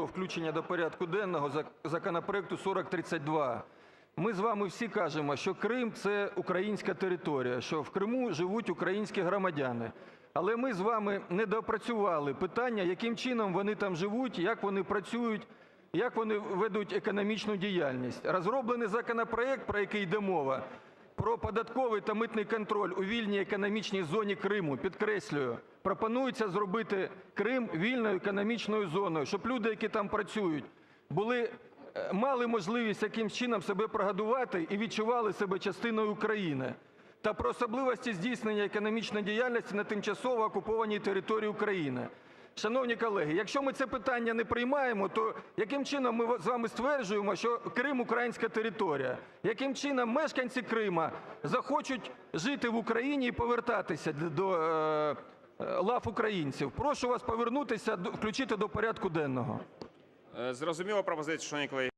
до включення до порядку денного зак- законопроекту 4032. Ми з вами всі кажемо, що Крим – це українська територія, що в Криму живуть українські громадяни. Але ми з вами не доопрацювали питання, яким чином вони там живуть, як вони працюють, як вони ведуть економічну діяльність. Розроблений законопроект, про який йде мова, про податковий та митний контроль у вільній економічній зоні Криму, підкреслюю, пропонується зробити Крим вільною економічною зоною, щоб люди, які там працюють, були, е, мали можливість якимось чином себе прогодувати і відчували себе частиною України, та про особливості здійснення економічної діяльності на тимчасово окупованій території України. Шановні колеги, якщо ми це питання не приймаємо, то яким чином ми з вами стверджуємо, що Крим – українська територія? Яким чином мешканці Криму захочуть жити в Україні і повертатися до е, е, лав українців? Прошу вас повернутися, включити до порядку денного. Зрозуміло Зрозуміла пропозиція, шановні колеги.